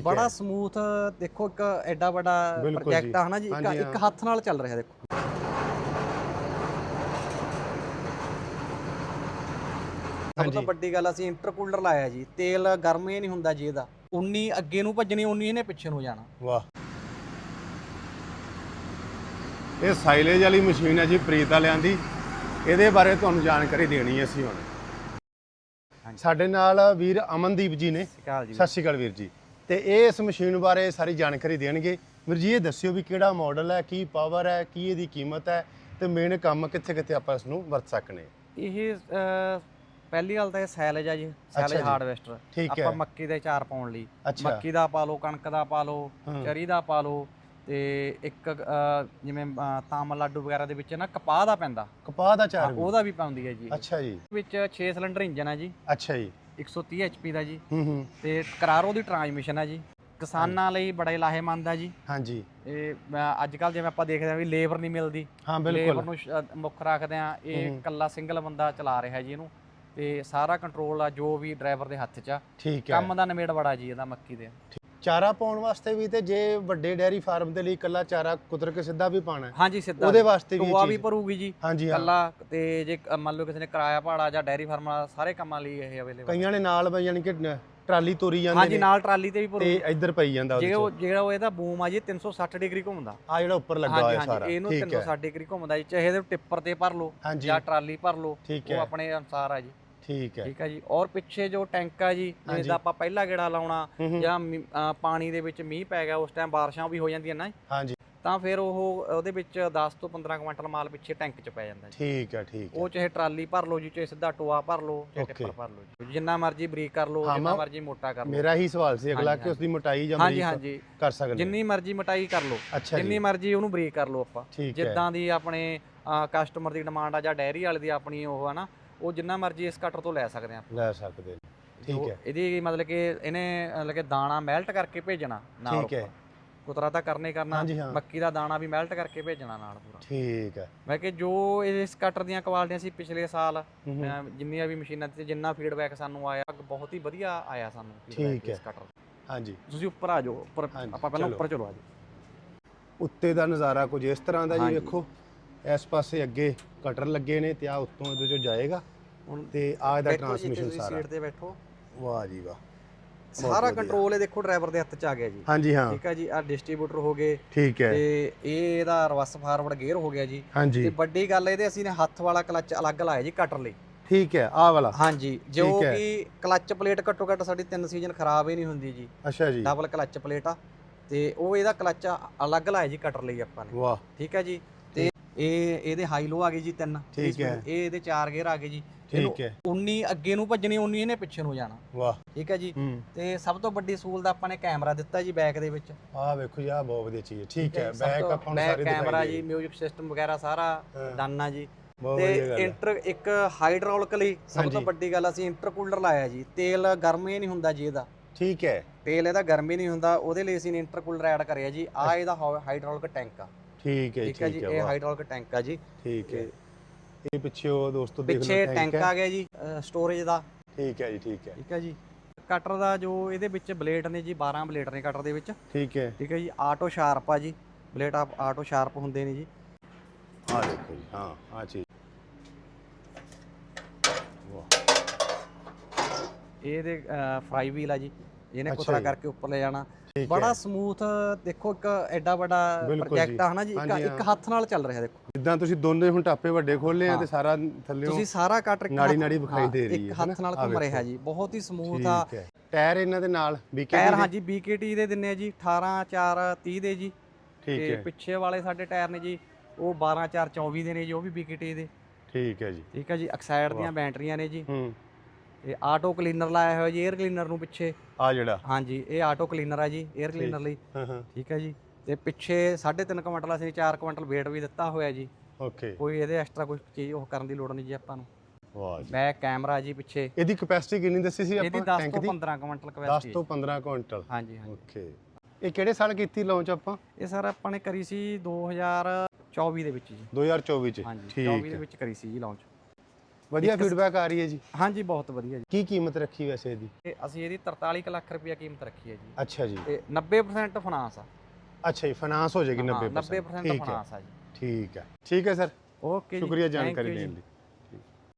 ਬੜਾ। ਸਮੂਥ ਦੇਖੋ ਇੱਕ ਐਡਾ ਵੱਡਾ ਬਿਲਕੁਲ ਪ੍ਰੋਜੈਕਟ। ਆ ਹਨਾ ਜੀ? ਇੱਕ ਹਾਂਜੀ, ਇੱਕ ਹਾਂ। ਹੱਥ ਨਾਲ ਚੱਲ ਰਿਹਾ ਦੇਖੋ। ਸਭ ਤੋਂ ਹਾਂਜੀ। ਵੱਡੀ ਗੱਲ ਅਸੀਂ ਇੰਟਰਕੂਲਰ ਲਾਇਆ ਜੀ। ਤੇਲ ਗਰਮ ਹੀ ਨਹੀਂ ਹੁੰਦਾ ਜੀ ਇਹਦਾ। 19 ਅੱਗੇ ਨੂੰ ਭੱਜਣੀ 19 ਇਹਨੇ ਪਿੱਛੇ ਨੂੰ ਜਾਣਾ। ਵਾਹ। ਇਹ ਸਾਈਲੇਜ ਵਾਲੀ ਮਸ਼ੀਨ ਹੈ ਜੀ ਪ੍ਰੀਤ ਵਾਲਿਆਂ ਦੀ। ਇਹਦੇ ਬਾਰੇ ਤੁਹਾਨੂੰ ਜਾਣਕਾਰੀ ਦੇਣੀ ਹੈ ਅਸੀਂ ਹੁਣ। ਹਾਂਜੀ। ਸਾਡੇ ਨਾਲ ਵੀਰ ਅਮਨਦੀਪ ਜੀ ਨੇ। ਜੀ। ਸਤਿ ਸ਼੍ਰੀ ਅਕਾਲ ਵੀਰ ਜੀ। ਤੇ ਇਹ ਇਸ ਮਸ਼ੀਨ ਬਾਰੇ ਸਾਰੀ ਜਾਣਕਾਰੀ ਦੇਣਗੇ। ਵੀਰ ਜੀ ਇਹ ਦੱਸਿਓ ਵੀ ਕਿਹੜਾ ਮਾਡਲ ਹੈ ਕੀ ਪਾਵਰ ਹੈ ਕੀ ਇਹਦੀ ਕੀਮਤ ਹੈ ਤੇ ਮੇਨ ਕੰਮ ਕਿੱਥੇ ਕਿੱਥੇ ਆਪਾਂ ਇਸ ਨੂੰ ਵਰਤ ਸਕਨੇ ਇਹ ਪਹਿਲੀ ਗੱਲ ਤਾਂ ਇਹ ਸੈਲਜ ਆ ਜੀ ਸੈਲਜ। ਹਾਰਵੈਸਟਰ ਆਪਾਂ ਮੱਕੀ ਦੇ ਚਾਰ ਪਾਉਣ ਲਈ। ਮੱਕੀ ਦਾ ਪਾ ਲਓ ਕਣਕ ਦਾ ਪਾ ਲਓ। ਚਰੀ ਦਾ ਪਾ ਲਓ ਤੇ ਇੱਕ ਜਿਵੇਂ ਅਹ, ਤਾਮ ਲਾਡੂ ਵਗੈਰਾ ਦੇ ਵਿੱਚ ਨਾ ਕਪਾਹ ਦਾ ਪੈਂਦਾ। ਕਪਾਹ ਦਾ ਚਾਰ ਉਹਦਾ ਵੀ ਪਾਉਂਦੀ ਹੈ ਜੀ। ਅੱਛਾ ਜੀ। ਵਿੱਚ 6 ਸਿਲੰਡਰ ਇੰਜਨ ਹੈ ਜੀ। ਅੱਛਾ ਜੀ। 130 HP ਦਾ ਜੀ। ਹੂੰ ਹੂੰ। ਤੇ ਕਰਾਰੋ ਦੀ ਟਰਾਂਸਮਿਸ਼ਨ ਹੈ ਜੀ। ਕਿਸਾਨਾਂ ਲਈ ਬੜਾ ਹੀ ਲਾਹੇਮੰਦ ਹੈ ਜੀ। ਹਾਂਜੀ। ਇਹ ਅੱਜ ਕੱਲ ਜਿਵੇਂ ਆਪਾਂ ਦੇਖਦੇ ਹਾਂ ਵੀ ਲੇਬਰ ਨਹੀਂ ਮਿਲਦੀ। ਹਾਂ ਲੇਬਰ ਬਿਲਕੁਲ ਨੂੰ ਸ਼- ਮੁੱਖ ਰੱਖਦੇ ਆ ਇਹ ਹੂੰ। ਇਕੱਲਾ ਸਿੰਗਲ ਬੰਦਾ ਚਲਾ ਰਿਹਾ ਜੀ ਇਹਨੂੰ। ਤੇ ਸਾਰਾ ਕੰਟਰੋਲ ਆ ਜੋ ਵੀ ਡਰਾਈਵਰ ਦੇ ਹੱਥ 'ਚ ਆ। ਠੀਕ ਹੈ। ਕੰਮ ਦਾ ਨਿਮੇੜ ਬੜਾ ਜੀ ਇਹਦਾ ਮੱਕੀ ਦੇ। ਚਾਰਾ ਪਾਉਣ ਵਾਸਤੇ ਵੀ ਤੇ ਜੇ ਵੱਡੇ ਡੈਰੀ ਫਾਰਮ ਦੇ ਲਈ ਇਕੱਲਾ ਚਾਰਾ ਕੁਤਰ ਕੇ ਸਿੱਧਾ ਵੀ ਪਾਣਾ ਹੈ। ਹਾਂਜੀ ਸਿੱਧਾ ਉਹਦੇ ਵਾਸਤੇ ਵੀ ਇਹ ਟੋਆ ਵੀ ਚੀਜ਼- ਭਰੂਗੀ ਜੀ। ਹਾਂਜੀ ਹਾਂ। ਕੱਲਾ ਤੇ ਜੇ ਕ- ਮੰਨ ਲਓ ਕਿਸੇ ਨੇ ਕਿਰਾਇਆ ਭਾੜਾ ਜਾਂ ਡੈਰੀ ਫਾਰਮ ਵਾਲਾ ਸਾਰੇ ਕੰਮਾਂ ਲਈ ਇਹ ਅਵੇਲੇਬਲ ਕਈਆਂ ਨੇ ਨਾਲ ਬਈ ਯਾਨੀ ਕਿ ਨ- ਟਰਾਲੀ ਤੋਰੀ ਜਾਂਦੇ ਹਾਂਜੀ ਨੇ ਨਾਲ ਟਰਾਲੀ ਤੇ ਵੀ ਤੇ ਭਰੂ ਇੱਧਰ ਪਈ ਜਾਂਦਾ ਜੇ ਉਹਦੇ ਉਹ ਚ। ਜਿਹੜਾ ਉਹ ਇਹਦਾ ਬੂਮ ਆ ਜੀ 360 ਡਿਗਰੀ ਘੁੰਮਦਾ। ਆ ਜਿਹੜਾ ਉੱਪਰ ਲੱਗਾ ਹੋਇਆ ਸਾਰਾ। ਹਾਂਜੀ ਇਹਨੂੰ ਠੀਕ ਹੈ। 360 ਡਿਗਰੀ ਘੁੰਮਦਾ ਜੀ ਚਾਹੇ ਇਹਦੇ ਟਿੱਪਰ ਤੇ ਭਰ ਲਓ ਹਾਂਜੀ। ਜਾਂ ਟਰਾਲੀ ਭਰ ਲਓ ਠੀਕ ਉਹ ਹੈ। ਆਪਣੇ ਅਨੁਸਾਰ ਆ ਜੀ। ਠੀਕ ਹੈ। ਠੀਕ ਹੈ ਜੀ। ਔਰ ਪਿੱਛੇ ਜੋ ਟੈਂਕ ਆ ਜੀ ਹਾਂਜੀ। ਜਿੱਦਾਂ ਆਪਾਂ ਪਹਿਲਾ ਗੇੜਾ ਲਾਉਣਾ। ਜਾਂ ਪਾਣੀ ਦੇ ਵਿੱਚ ਮੀਂਹ ਪੈ ਗਿਆ ਉਸ ਟਾਈਮ ਬਾਰਿਸ਼ਾਂ ਵੀ ਹੋ ਜਾਂਦੀਆਂ ਨਾ ਹਾਂਜੀ। ਤਾਂ ਫਿਰ ਉਹ ਉਹਦੇ ਵਿੱਚ 10 ਤੋਂ 15 ਕੁਇੰਟਲ ਮਾਲ ਪਿੱਛੇ ਟੈਂਕ 'ਚ ਪੈ ਜਾਂਦਾ ਜੀ। ਠੀਕ ਹੈ ਠੀਕ ਹੈ। ਉਹ ਚਾਹੇ ਟਰਾਲੀ ਭਰ ਲਓ ਜੀ ਚਾਹੇ ਸਿੱਧਾ ਟੋਆ ਭਰ ਲਓ ਚਾਹੇ. ਟਿੱਪਰ ਭਰ ਲਓ ਜੀ। ਜਿੰਨਾ ਮਰਜ਼ੀ ਬਰੀਕ ਕਰ ਲਓ ਜਿੰਨਾ ਮਰਜ਼ੀ ਮੋਟਾ ਕਰ ਲਓ। ਮੇਰਾ ਹੀ ਸਵਾਲ ਸੀ ਅਗਲਾ ਕਿ ਉਸ ਦੀ ਮੋਟਾਈ ਜਾਂ ਬਰੀਕ ਹਾਂਜੀ। ਕਰ ਸਕਦੇ ਜਿੰਨੀ ਮਰਜ਼ੀ ਮੋਟਾਈ ਕਰ ਲਓ ਜਿੰਨੀ ਮਰਜ਼ੀ ਉਹਨੂੰ ਬਰੀਕ ਕਰ ਲਓ ਆਪਾਂ। ਜਿੱਦਾਂ ਦੀ ਆਪਣੇ ਕਸਟਮਰ ਦੀ ਡਿਮਾਂਡ ਆ ਜਾਂ ਡੈਰੀ ਵਾਲੇ ਦੀ ਆਪਣੀ ਉਹ ਆ ਨਾ ਉਹ ਜਿੰਨਾ ਮਰਜ਼ੀ ਇਸ ਕਟਰ ਤੋਂ ਲੈ ਸਕਦੇ ਆ ਲੈ ਸਕਦੇ ਨੇ। ਠੀਕ ਹੈ। ਇਹਦੀ ਮਤਲਬ ਕਿ ਇਹਨੇ ਮਤਲਬ ਕਿ ਦਾਣਾ ਮੈਲਟ ਕਰਕੇ ਭੇਜਣਾ ਨਾਲ ਠੀਕ ਹੈ। ਕੁਤਰਾ ਤਾਂ ਕਰਨੇ ਕਰਨਾ। ਮੱਕੀ ਦਾ ਦਾਣਾ ਵੀ ਮੈਲਟ ਕਰਕੇ ਭੇਜਣਾ ਨਾਲ ਪੂਰਾ। ਠੀਕ ਹੈ। ਮੈਂ ਕਿ ਜੋ ਇਸ ਕਟਰ ਦੀਆਂ ਕੁਆਲਿਟੀਆਂ ਸੀ ਪਿਛਲੇ ਸਾਲ ਜਿੰਨੀਆਂ ਵੀ ਮਸ਼ੀਨਾਂ ਤੇ ਜਿੰਨਾ ਫੀਡਬੈਕ ਸਾਨੂੰ ਆਇਆ ਬਹੁਤ ਹੀ ਵਧੀਆ ਆਇਆ ਸਾਨੂੰ ਠੀਕ ਹੈ। ਇਸ ਕਟਰ ਹਾਂਜੀ। ਤੁਸੀਂ ਉੱਪਰ ਆ ਜਾਓ ਉੱਪਰ ਆਪਾਂ ਪਹਿਲਾਂ। ਉੱਪਰ ਚਲੋ ਆ ਜਾਓ। ਉੱਤੇ ਦਾ ਨਜ਼ਾਰਾ ਕੁਝ ਇਸ ਤਰ੍ਹਾਂ ਦਾ ਜੀ। ਵੇਖੋ। ਇਸ ਪਾਸੇ ਅੱਗੇ ਕਟਰ ਲੱਗੇ ਨੇ ਤੇ ਆ ਉੱਤੋਂ ਇਹਦੇ ਚੋਂ ਜਾਏਗਾ। ਹੁਣ ਤੇ ਆ ਇਹਦਾ ਬੈਠੋ ਜੀ ਟਰਾਂਸਮਿਸ਼ਨ ਤੁਸੀਂ ਸਾਰਾ। ਸੀਟ ਤੇ ਬੈਠੋ। ਵਾਹ ਜੀ ਵਾਹ। ਸਾਰਾ ਵਧੀਆ। ਕੰਟਰੋਲ ਇਹ ਦੇਖੋ ਡਰਾਈਵਰ ਦੇ ਹੱਥ 'ਚ ਆ ਗਿਆ ਜੀ। ਹਾਂਜੀ ਹਾਂ। ਠੀਕ ਹੈ ਜੀ ਆ ਡਿਸਟ੍ਰੀਬਿਊਟਰ ਹੋ ਗਏ। ਠੀਕ ਹੈ। ਤੇ ਇਹ ਇਹਦਾ ਰਿਵਰਸ ਫਾਰਵਰਡ ਗੇਅਰ ਹੋ ਗਿਆ ਜੀ। ਤੇ ਹਾਂਜੀ ਵੱਡੀ ਗੱਲ ਇਹਦੇ ਅਸੀਂ ਨੇ ਹੱਥ ਵਾਲਾ ਕਲੱਚ ਅਲੱਗ ਲਾਇਆ ਜੀ ਕਟਰ ਲਈ। ਠੀਕ ਹੈ ਆਹ ਵਾਲਾ। ਹਾਂਜੀ ਜੋ ਠੀਕ ਹੈ। ਕਿ ਕਲੱਚ ਪਲੇਟ ਘੱਟੋ ਘੱਟ ਸਾਡੀ 3 ਸੀਜ਼ਨ ਖਰਾਬ ਹੀ ਨਹੀਂ ਹੁੰਦੀ ਜੀ। ਅੱਛਾ ਜੀ। ਡਬਲ ਕਲੱਚ ਪਲੇਟ ਆ। ਤੇ ਉਹ ਇਹਦਾ ਕਲੱਚ ਅਲੱਗ ਲਾਇਆ ਜੀ ਕਟਰ ਲਈ ਆਪਾਂ ਨੇ। ਵਾਹ। ਠੀਕ ਹੈ ਜੀ। ਇਹ ਇਹਦੇ ਹਾਈ ਲੋ ਆ ਗਈ ਜੀ ਤਿੰਨ। ਠੀਕ ਹੈ। ਇਹ ਇਹਦੇ ਚਾਰ ਗੇਅਰ ਆ ਗਏ ਜੀ। ਠੀਕ ਹੈ। 19 ਅੱਗੇ ਨੂੰ ਭੱਜਣੀ 19 ਇਹਨੇ ਪਿੱਛੇ ਨੂੰ ਜਾਣਾ। ਵਾਹ। ਠੀਕ ਹੈ ਜੀ। ਹੂੰ। ਤੇ ਸਭ ਤੋਂ ਵੱਡੀ ਸਹੂਲਤ ਆਪਾਂ ਨੇ ਕੈਮਰਾ ਦਿੱਤਾ ਜੀ ਬੈਕ ਦੇ ਵਿੱਚ। ਆਹ ਵੇਖੋ ਜੀ ਆਹ ਬਹੁਤ ਵਧੀਆ ਚੀਜ਼ ਹੈ। ਠੀਕ ਹੈ ਬੈਕ ਆਪਾਂ ਨੂੰ ਸਾਰੀ ਕੈਮਰਾ ਜੀ ਮਿਊਜ਼ਿਕ ਸਿਸਟਮ ਵਗੈਰਾ ਸਾਰਾ ਹਾਂ। ਡਨ ਆ ਜੀ। ਬਹੁਤ ਤੇ ਵਧੀਆ ਗੱਲ ਹੈ। ਇੰਟਰ ਇੱਕ ਹਾਈਡ੍ਰੋਲਿਕਲੀ ਸਭ ਤੋਂ ਹਾਂਜੀ। ਵੱਡੀ ਗੱਲ ਅਸੀਂ ਇੰਟਰਕੂਲਰ ਲਾਇਆ ਜੀ। ਤੇਲ ਗਰਮ ਹੀ ਨਹੀਂ ਹੁੰਦਾ ਜੀ ਇਹਦਾ। ਠੀਕ ਹੈ। ਤੇਲ ਇਹਦਾ ਗਰਮ ਹੀ ਨਹੀਂ ਹੁੰਦਾ। ਉਹਦੇ ਲਈ ਅਸੀਂ ਇੰਟਰਕੂਲਰ ਐਡ ਕਰਿਆ ਜੀ। ਆ ਇਹਦਾ ਹਾਈਡ੍ਰੋਲਿਕ ਟੈਂਕ ਆ। ਠੀਕ ਹੈ ਠੀਕ ਹੈ ਜੀ ਇਹ ਹਾਈਡ੍ਰੋਲਿਕ ਟੈਂਕ ਆ ਜੀ। ਠੀਕ ਹੈ। ਇਹ ਪਿੱਛੇ ਉਹ ਦੋਸਤੋ ਦੇਖ ਲਓ ਪਿੱਛੇ ਟੈਂਕ। ਆ ਗਿਆ ਜੀ ਸਟੋਰੇਜ ਦਾ। ਠੀਕ ਹੈ ਜੀ ਠੀਕ ਹੈ। ਠੀਕ ਹੈ ਜੀ। ਕਟਰ ਦਾ ਜੋ ਇਹਦੇ ਵਿੱਚ ਬਲੇਡ ਨੇ ਜੀ 12 ਬਲੇਡ ਨੇ ਕਟਰ ਦੇ ਵਿੱਚ। ਠੀਕ ਹੈ। ਠੀਕ ਹੈ ਜੀ ਆਟੋ ਸ਼ਾਰਪ ਆ ਜੀ। ਬਲੇਡ ਆਟੋ ਸ਼ਾਰਪ ਹੁੰਦੇ ਨੇ ਜੀ। ਆਹ ਦੇਖੋ ਜੀ ਹਾਂ ਆਹ ਚੀਜ਼। ਵਾਹ। ਇਹਦੇ ਫਰਾਈ ਵੀਲ ਆ ਜੀ। ਇਹਨੇ ਜੀ। ਕਰਕੇ ਉੱਪਰ ਲੈ ਜਾਣਾ। ਬੜਾ ਹੈ। ਸਮੂਥ ਦੇਖੋ ਇੱਕ ਐਡਾ ਵੱਡਾ ਪ੍ਰੋਜੈਕਟ ਜੀ। ਆ ਹਨਾ ਜੀ? ਇੱਕ ਇੱਕ ਹਾਂ। ਹੱਥ ਨਾਲ ਚੱਲ ਰਿਹਾ ਦੇਖੋ। ਜਿੱਦਾਂ ਤੁਸੀਂ ਦੋਨੇ ਹੁਣ ਟਾਪੇ ਵੱਡੇ ਖੋਲੇ ਆ ਹਾਂ। ਤੇ ਸਾਰਾ ਥੱਲੇੋਂ ਤੁਸੀਂ ਸਾਰਾ ਕਟਰ ਇੱਕ ਨਾੜੀ ਨਾੜੀ ਵਿਖਾਈ ਹਾਂ, ਦੇ ਰਹੀ ਇੱਕ ਹੈ, ਹੱਥ ਨਾਲ ਘੁੰਮ ਰਿਹਾ। ਜੀ ਬਹੁਤ ਹੀ ਸਮੂਥ ਆ। ਹੈ। ਟਾਇਰ ਇਹਨਾਂ ਦੇ ਨਾਲ ਵੀ ਟਾਇਰ ਹਾਂਜੀ BKT ਦੇ ਦਿੰਨੇ ਆ ਜੀ 18 4 30 ਦੇ ਜੀ। ਠੀਕ ਤੇ ਹੈ। ਪਿੱਛੇ ਵਾਲੇ ਸਾਡੇ ਟਾਇਰ ਨੇ ਜੀ ਉਹ 12 4 24 ਦੇ ਨੇ ਜੀ ਉਹ ਵੀ BKT ਦੇ। ਠੀਕ ਹੈ ਜੀ। ਠੀਕ ਹੈ ਜੀ ਐਕਸਾਈਡ ਦੀਆਂ। ਬੈਟਰੀਆਂ ਨੇ ਜੀ। ਹੂੰ। ਤੇ ਆਟੋ ਕਲੀਨਰ ਲਾਇਆ ਹੋਇਆ ਜੀ 에ਅਰ ਕਲੀਨਰ ਨੂੰ ਪਿੱਛੇ। ਆ ਜਿਹੜਾ? ਹਾਂਜੀ ਇਹ ਆਟੋ ਕਲੀਨਰ ਆ ਜੀ 에ਅਰ ਕਲੀਨਰ ਲਈ। ਠੀਕ ਹੈ ਜੀ। ਤੇ ਪਿੱਛੇ 3.5 ਕੁਇੰਟਲ ਅਸੀਂ 4 ਕੁਇੰਟਲ weight ਵੀ ਦਿੱਤਾ ਹੋਇਆ ਜੀ। ਓਕੇ। ਕੋਈ ਇਹਦੇ ਐਕਸਟਰਾ ਕੋਈ ਚੀਜ਼ ਉਹ ਕਰਨ ਦੀ ਲੋੜ ਨਹੀਂ ਜੀ ਆਪਾਂ ਨੂੰ। ਵਾਹ ਜੀ। ਬੈਕ ਕੈਮਰਾ ਜੀ ਪਿੱਛੇ। ਇਹਦੀ ਕੈਪੈਸਿਟੀ ਕਿੰਨੀ ਦੱਸੀ ਸੀ ਆਪਾਂ 10 ਟੈਂਕ ਤੋਂ ਦੀ? 15 ਕੁਇੰਟਲ 10 ਕਪੈਸਿਟੀ ਤੋਂ 15 ਕੁਇੰਟਲ ਹਾਂਜੀ ਹਾਂਜੀ। ਓਕੇ। ਇਹ ਕਿਹੜੇ ਸਾਲ ਕੀਤੀ ਲਾਂਚ ਆਪਾਂ? ਇਹ ਸਰ ਆਪਾਂ ਨੇ ਕਰੀ ਸੀ 2024 ਦੇ ਵਿੱਚ ਜੀ। 2024 ਚ। ਹਾਂਜੀ ਠੀਕ 24 ਦੇ ਵਿੱਚ ਕਰੀ ਸੀ ਜੀ ਲਾਂਚ ਵਧੀਆ ਇੱਕ- ਫੀਡਬੈਕ ਆ ਰਹੀ ਹੈ ਜੀ। ਹਾਂਜੀ ਬਹੁਤ ਵਧੀਆ ਜੀ। ਕੀ ਕੀਮਤ ਰੱਖੀ ਵੈਸੇ ਇਹਦੀ? ਤੇ ਅਸੀਂ ਇਹਦੀ 43 ਕੁ ਲੱਖ ਰੁਪਇਆ ਕੀਮਤ ਰੱਖੀ ਹੈ ਜੀ। ਅੱਛਾ ਜੀ। ਤੇ 90% ਫਾਈਨਾਂਸ ਆ। ਅੱਛਾ ਜੀ ਫਾਈਨਾਂਸ ਹੋ ਜਾਏਗੀ ਹਾਂ, 90% 90% ਠੀਕ ਹੈ। ਫਾਈਨਾਂਸ ਆ ਜੀ। ਠੀਕ ਹੈ। ਠੀਕ ਹੈ ਸਰ ਓਕੇ ਜੀ ਸ਼ੁਕਰੀਆ thank you ਜਾਣਕਾਰੀ ਜੀ। ਦੇਣ ਲਈ।